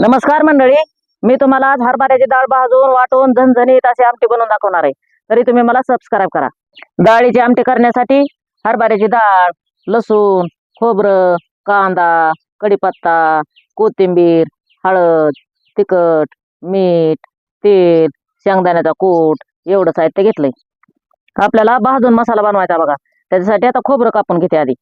नमस्कार मंडळी. मी तुम्हाला आज हरभऱ्याची डाळ भाजून वाटून झणझणीत असे आमटी बनवून दाखवणार आहे. तरी तुम्ही मला सबस्क्राईब करा. डाळीची आमटी करण्यासाठी हरभऱ्याची डाळ लसूण खोबरं कांदा कढीपत्ता कोथिंबीर हळद तिखट मीठ तेल शेंगदाण्याचा कूट एवढं साहित्य घेतलंय. आपल्याला भाजून मसाला बनवायचा बघा. त्याच्यासाठी आता खोबरं कापून घेते आधी.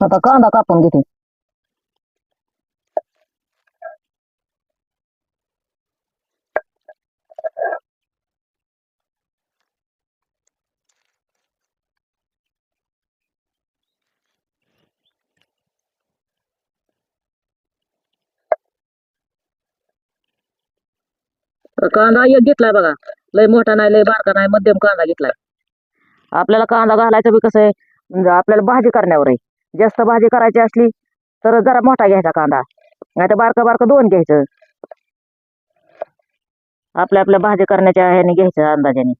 आता कांदा कापून घेते कांदा एक घेतलाय बघा. लय मोठा नाही लय बारका नाही मध्यम कांदा घेतलाय. आपल्याला कांदा घालायचा बी कसं आहे? म्हणजे आपल्याला भाजी करण्यावर आहे. जास्त भाजी करायची असली तर जरा मोठा घ्यायचा कांदा. नाही तर बारका बारका दोन घ्यायचं. आपल्या आपल्या भाजी करण्याच्या ह्याने घ्यायचं अंदाजाने.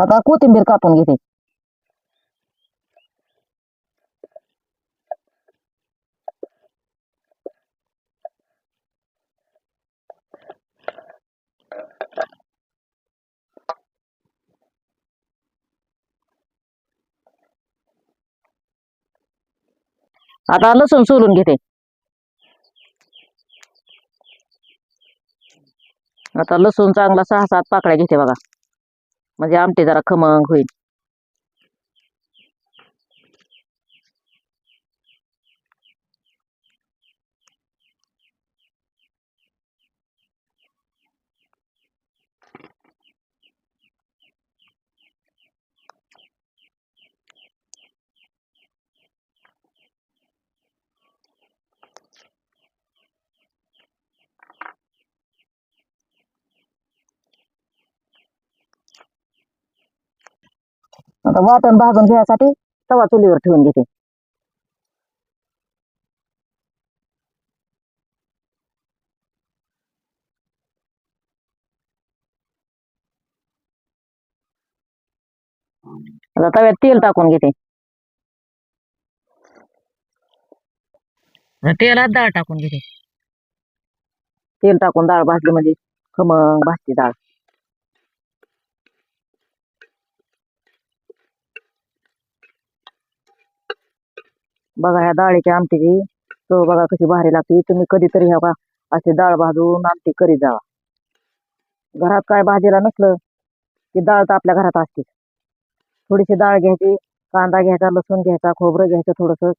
आता कोथिंबीर कापून घेते. आता लसूण सोलून घेते. आता लसूण चांगला सहा सात पाकळ्या घेते बघा. म्हणजे आमटी जरा खमंग होईल. आता वाटण भाजून घ्यायसाठी तवा चुलीवर ठेवून घेते. आता तव्यात तेल टाकून घेते. तेलात डाळ टाकून घेते. तेल टाकून डाळ भाजली म्हणजे खमंग भाजते डाळ. बघा ह्या डाळीच्या आमटीची चव बघा कशी भारी लागते. तुम्ही कधीतरी ह्या का अशी डाळ भाजून आमटी करीत जावा घरात काय भाजीला नसलं की डाळ तर आपल्या घरात असते थोडीशी डाळ घ्यायची कांदा घ्यायचा लसूण घ्यायचा खोबरं घ्यायचं थोडस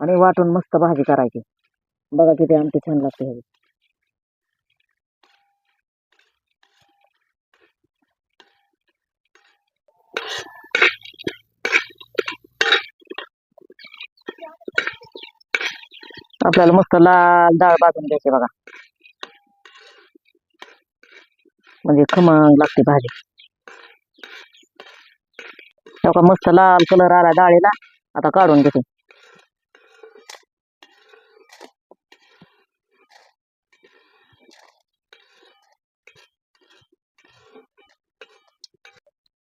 आणि वाटून मस्त भाजी करायची. बघा किती आमटी छान लागते ह्याची. आपल्याला मस्त लाल डाळ भाजून घ्यायची बघा. म्हणजे खमंग लागते भाजी. हो का मस्त लाल कलर आला डाळीला. आता काढून घेते.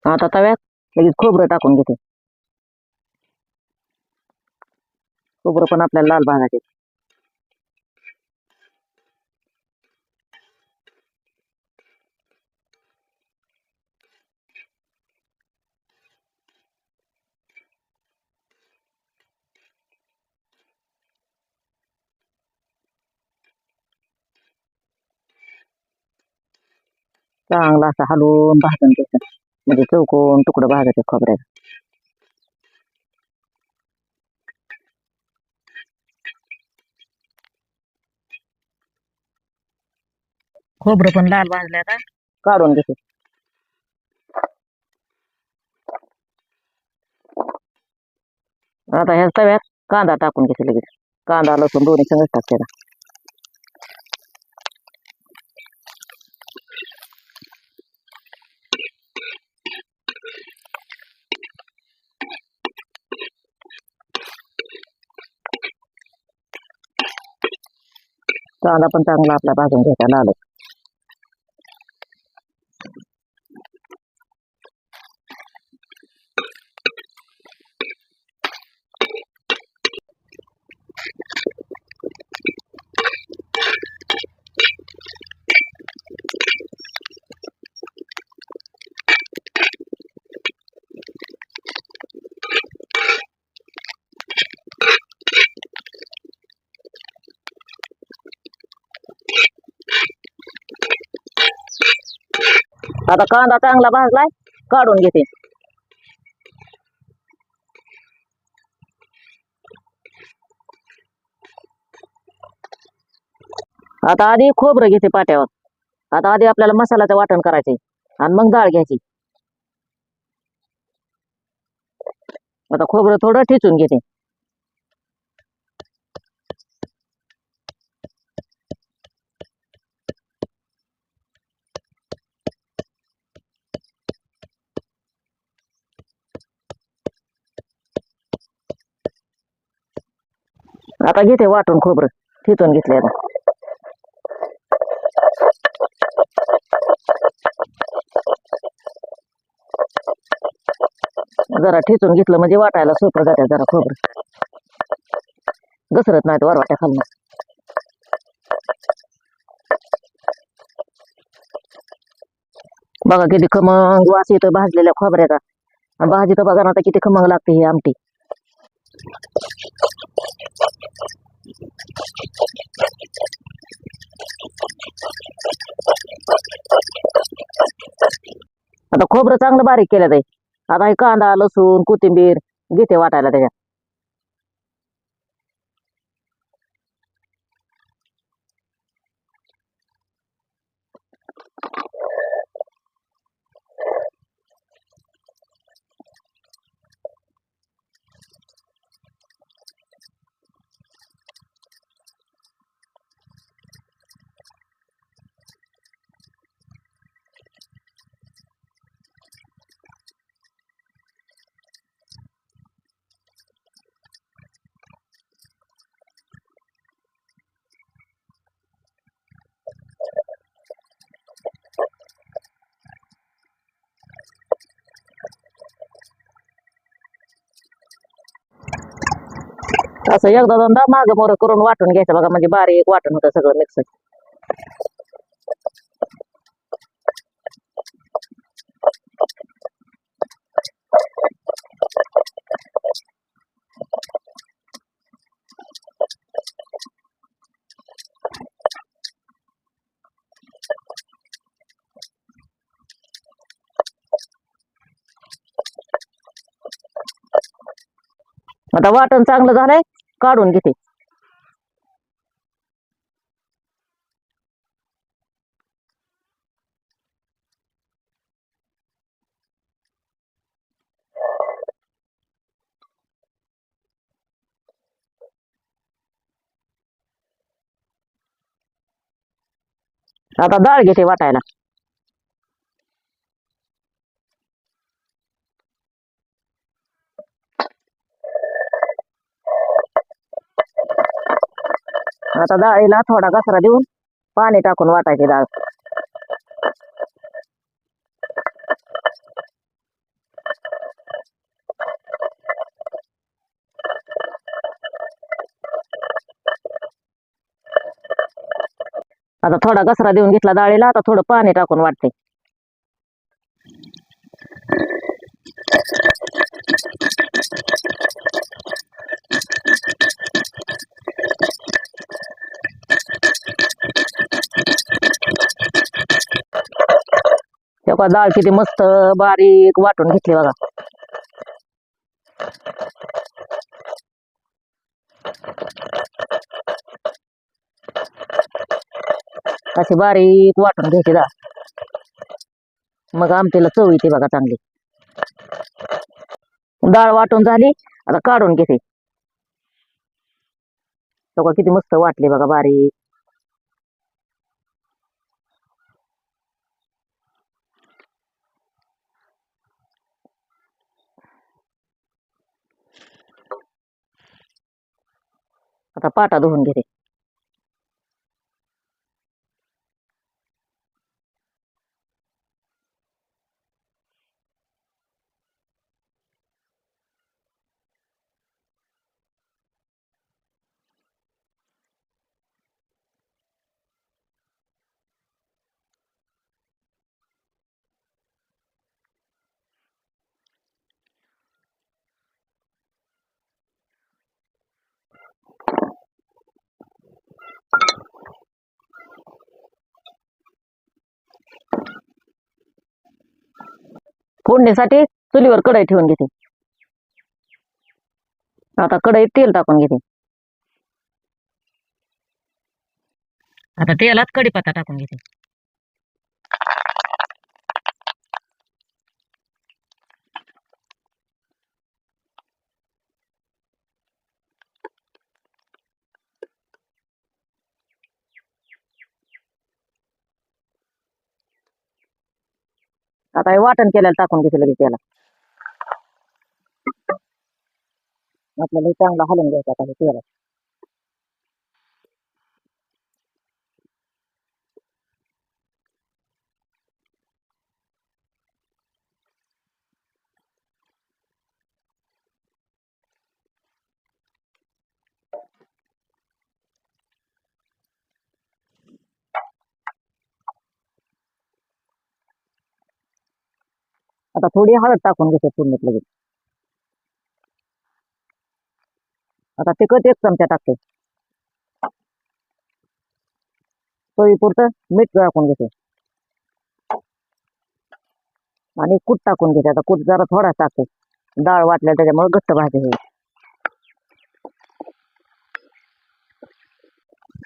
आता तव्यात लगेच खोबरं टाकून घेते. खोबरं पण आपल्याला लाल भागाचे चांगला असं हलवून भाजून घ्यायचं. म्हणजे चौकोन तुकडं भाजायचे खोबऱ्याचं खोबरं पण लाल भाजले आता. काढून घेते. आता ह्या तव्यात कांदा टाकून घेते लगेच. कांदा लसूण दोन्ही संगच टाकते आता. कांदा पण चांगला आपला भाजून घ्यायचा लाल आता कांदा चांगला भाजलाय काढून घेते. आता आधी खोबरं घेते पाट्यावर. आता आधी आपल्याला मसाल्याचं वाटण करायचे आणि मग डाळ घ्यायची. आता खोबरं थोडं ठेचून घेते. आता घेते वाटून खोबरं ठेचून घेतले आता. जरा ठेचून घेतलं म्हणजे वाटायला सोपं जाते जरा खोबरं. घसरत नाही वरवाट्या खालनं. बघा किती खमंग वास येतोय भाजलेल्या खोबऱ्याचा. भाजी तर बघा ना आता किती खमंग लागते ही आमटी. आता खोबरं चांगलं बारीक केलं ते. आता हे कांदा लसूण कोथिंबीर घेते वाटायला त्याच्यात. असं एकदा दोनदा माग मोर करून वाटून घ्यायचं बघा म्हणजे बारीक वाटण होतं सगळं मिक्स आता वाटण चांगलं झालंय. काढून घेते. आता डाळ घेते वाटायला. आता डाळीला थोडा कचरा देऊन पाणी टाकून वाटायची डाळ आता थोडा कचरा देऊन घेतला डाळीला आता थोडं पाणी टाकून वाटते. तेव्हा डाळ किती मस्त बारीक वाटून घेतली बघा. अशी बारीक वाटून घ्यायची डाळ मग आमटीला चव येते बघा चांगली. डाळ वाटून झाली आता काढून घेते. बघा किती मस्त वाटली बघा बारीक. ಪಟಪಾಟ್ ಅದು ಹೊಂಗಿದೆ. फोडणीसाठी चुलीवर कढई ठेवून घेते. आता कढईत तेल टाकून घेते. आता तेलात कढीपत्ता टाकून घेते. आता हे वाटण केल्याला टाकून घेते लगेच त्याला. आपल्याला चांगला चांगलं हलवून त्याला आता हे तेलात. आता थोडी हळद टाकून घेते फोडणीत लगेच. आता तिखट एक चमचा टाकते. चवीपुरतं मीठ टाकून घेते. आणि कूट टाकून घेते. आता कूट जरा थोडा टाकते. डाळ वाटल्या त्याच्यामुळे घट्ट भाजी होईल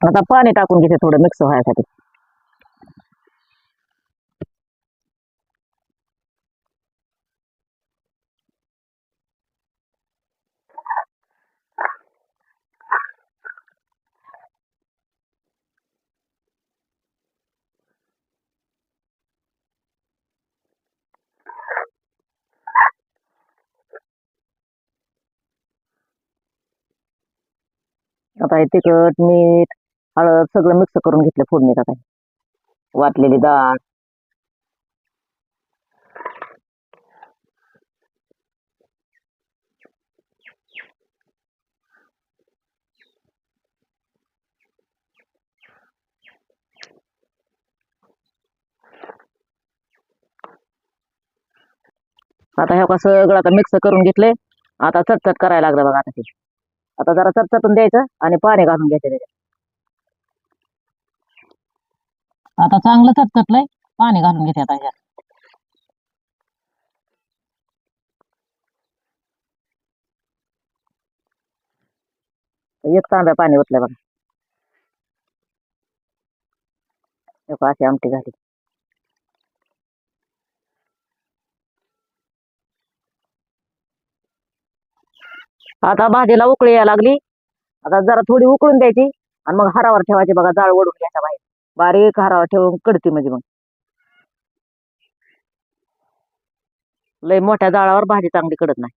आता पाणी टाकून घेते थोडं मिक्स व्हायसाठी. आता हे तिखट मीठ हळद सगळं मिक्स करून घेतलं फोडणीत आता. वाटलेली डाळ. आता हे का सगळं आता मिक्स करून घेतले आता चटचट करायला लागलं बघा आता ते. आता जरा चटचटून द्यायचं आणि पाणी घालून घ्यायचं त्याच्यात. आता चांगलं चटचटलंय पाणी घालून घेते आता ह्याच्यात. एक तांब्या पाणी ओतलं बघा. अशी आमटी झाली. आता भाजीला उकळी यायला लागली. आता जरा थोडी उकळून द्यायची आणि मग हारावर ठेवायची बघा जाळ ओढून घ्यायचा बाहेर. बारीक हारावर ठेवून कडती म्हणजे मग. लय मोठ्या जाळावर भाजी चांगली कडत नाही.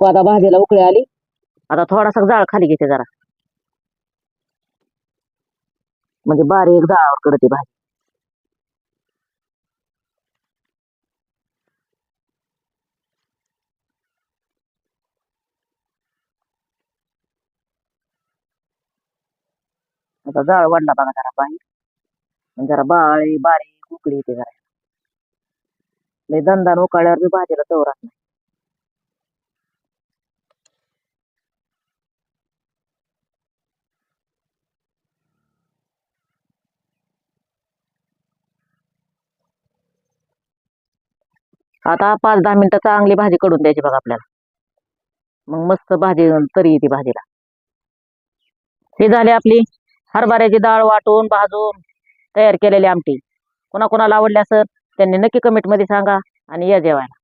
आता भाजीला उकळी आली. आता थोडासा जाळ खाली घेते जरा. म्हणजे बारीक जाळावर कडते भाजी. आता जाळ वाढला बघा जरा पाणी जरा बाळी बारीक उकळी येते जरा. दंदान उकाळल्यावर बी भाजीला चव राहत नाही. आता पाच दहा मिनिटं चांगली भाजी कडून द्यायची बघा आपल्याला. मग मस्त भाजी तरी येते भाजीला. ही झाली आपली हरभऱ्याची डाळ वाटून भाजून तयार केलेली आमटी. कोणाकोणाला आवडली सर त्यांनी नक्की कमेंटमध्ये सांगा आणि या जेवायला.